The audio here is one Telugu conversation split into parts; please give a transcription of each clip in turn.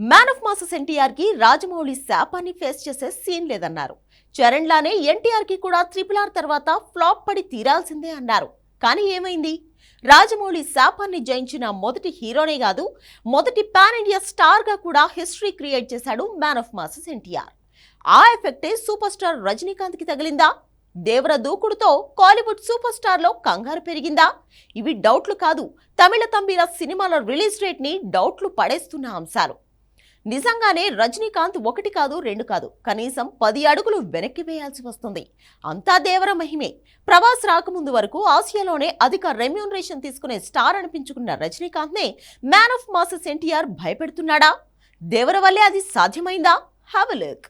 మ్యాన్ ఆఫ్ మాసెస్ ఎన్టీఆర్కి రాజమౌళి శాపాన్ని ఫేస్ చేసే సీన్ లేదన్నారు. చరణ్ లానే ఎన్టీఆర్కి కూడా త్రిపుల్ ఆర్ తర్వాత ఫ్లాప్ పడి తీరాల్సిందే అన్నారు. కానీ ఏమైంది? రాజమౌళి శాపాన్ని జయించిన మొదటి హీరోనే కాదు మొదటి పాన్ ఇండియా స్టార్గా కూడా హిస్టరీ క్రియేట్ చేశాడు మ్యాన్ ఆఫ్ మాసెస్ ఎన్టీఆర్. ఆ ఎఫెక్టే సూపర్ స్టార్ రజనీకాంత్కి తగిలిందా? దేవర దూకుడుతో కాలీవుడ్ సూపర్ స్టార్లో కంగారు పెరిగిందా? ఇవి డౌట్లు కాదు తమిళ తంబీర సినిమాల రిలీజ్ రేట్ని డౌట్లు పడేస్తున్న అంశాలు. నిజంగానే రజనీకాంత్ ఒకటి కాదు రెండు కాదు. కనీసం పది అడుగులు వెనక్కి వేయాల్సి వస్తుంది. అంతా దేవర మహిమే. ప్రభాస్ రాకముందు వరకు ఆసియాలోనే అధిక రెమ్యూనరేషన్ తీసుకునే స్టార్ అనిపించుకున్న రజనీకాంత్ నే మ్యాన్ ఆఫ్ మాసెస్ ఎన్టీఆర్ భయపెడుతున్నాడా? దేవర వల్లే అది సాధ్యమైందా? Have look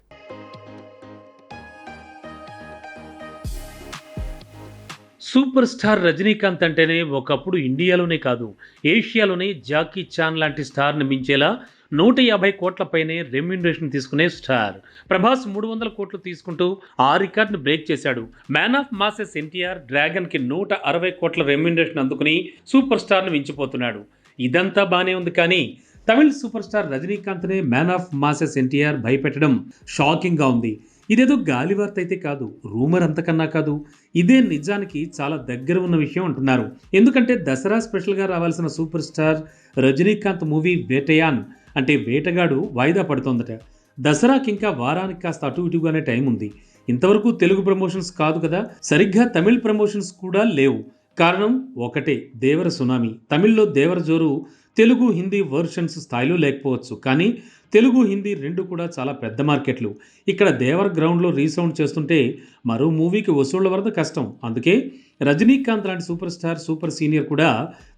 super star Rajinikanth అంటేనే ఒకప్పుడు ఇండియాలోనే కాదు ఏషియాలోనే జాకీ చాన్ లాంటి స్టార్ని మించేలా నూట యాభై కోట్లపైనే రెమ్యునరేషన్ తీసుకునే స్టార్. ప్రభాస్ మూడు వందల కోట్లు తీసుకుంటూ ఆ రికార్డును బ్రేక్ చేశాడు. మ్యాన్ ఆఫ్ మాసెస్ ఎన్టీఆర్ డ్రాగన్కి నూట అరవై కోట్ల రెమ్యునరేషన్ అందుకుని సూపర్ స్టార్ను మించిపోతున్నాడు. ఇదంతా బాగానే ఉంది కానీ తమిళ్ సూపర్ స్టార్ రజనీకాంత్నే మ్యాన్ ఆఫ్ మాసెస్ ఎన్టీఆర్ భయపెట్టడం షాకింగ్గా ఉంది. ఇదేదో గాలి వార్త అయితే కాదు రూమర్ అంతకన్నా కాదు. ఇదే నిజానికి చాలా దగ్గర ఉన్న విషయం అంటున్నారు. ఎందుకంటే దసరా స్పెషల్గా రావాల్సిన super star Rajinikanth movie Vettaiyan అంటే వేటగాడు వాయిదా పడుతోందట. దసరాకి ఇంకా వారానికి కాస్త అటు ఇటుగానే టైం ఉంది. ఇంతవరకు తెలుగు ప్రమోషన్స్ కాదు కదా సరిగ్గా తమిళ్ ప్రమోషన్స్ కూడా లేవు. కారణం ఒకటే దేవర సునామీ. తమిళ్ళో దేవర జోరు తెలుగు హిందీ వర్షన్స్ స్థాయిలో లేకపోవచ్చు. కానీ తెలుగు హిందీ రెండు కూడా చాలా పెద్ద మార్కెట్లు. ఇక్కడ దేవర్ గ్రౌండ్లో రీసౌండ్ చేస్తుంటే మరో మూవీకి వసూళ్ళ వరద కష్టం. అందుకే రజనీకాంత్ లాంటి సూపర్ స్టార్ సూపర్ సీనియర్ కూడా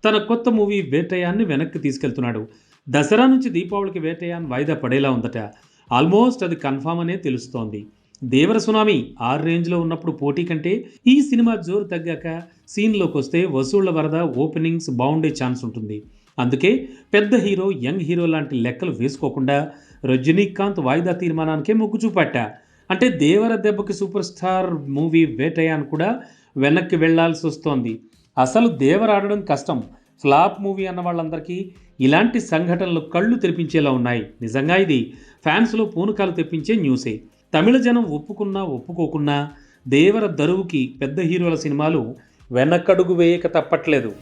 తన కొత్త మూవీ వేటయాన్ని వెనక్కి తీసుకెళ్తున్నాడు. దసరా నుంచి దీపావళికి వేటయాన్ వాయిదా పడేలా ఉందట. ఆల్మోస్ట్ అది కన్ఫామ్ అనే తెలుస్తోంది. దేవర సునామీ ఆరు రేంజ్లో ఉన్నప్పుడు పోటీ కంటే ఈ సినిమా జోరు తగ్గాక సీన్లోకి వస్తే వసూళ్ళ వరద ఓపెనింగ్స్ బాగుండే ఛాన్స్ ఉంటుంది. అందుకే పెద్ద హీరో యంగ్ హీరో లాంటి లెక్కలు వేసుకోకుండా రజనీకాంత్ వాయిదా తీర్మానానికే మొగ్గు చూపట్ట అంటే దేవర దెబ్బకి సూపర్ స్టార్ మూవీ వేటయాన్ కూడా వెనక్కి వెళ్ళాల్సి వస్తోంది. అసలు దేవర ఆడడం కష్టం. ఫ్లాప్ మూవీ అన్న వాళ్ళందరికీ ఇలాంటి సంఘటనలు కళ్ళు తెరిపించేలా ఉన్నాయి. నిజంగా ఇది ఫ్యాన్స్లో పూనకాలు తెప్పించే న్యూసే. తమిళ జనం ఒప్పుకున్నా ఒప్పుకోకున్నా దేవర దరువుకి పెద్ద హీరోల సినిమాలు వెనకడుగు వేయక తప్పట్లేదు.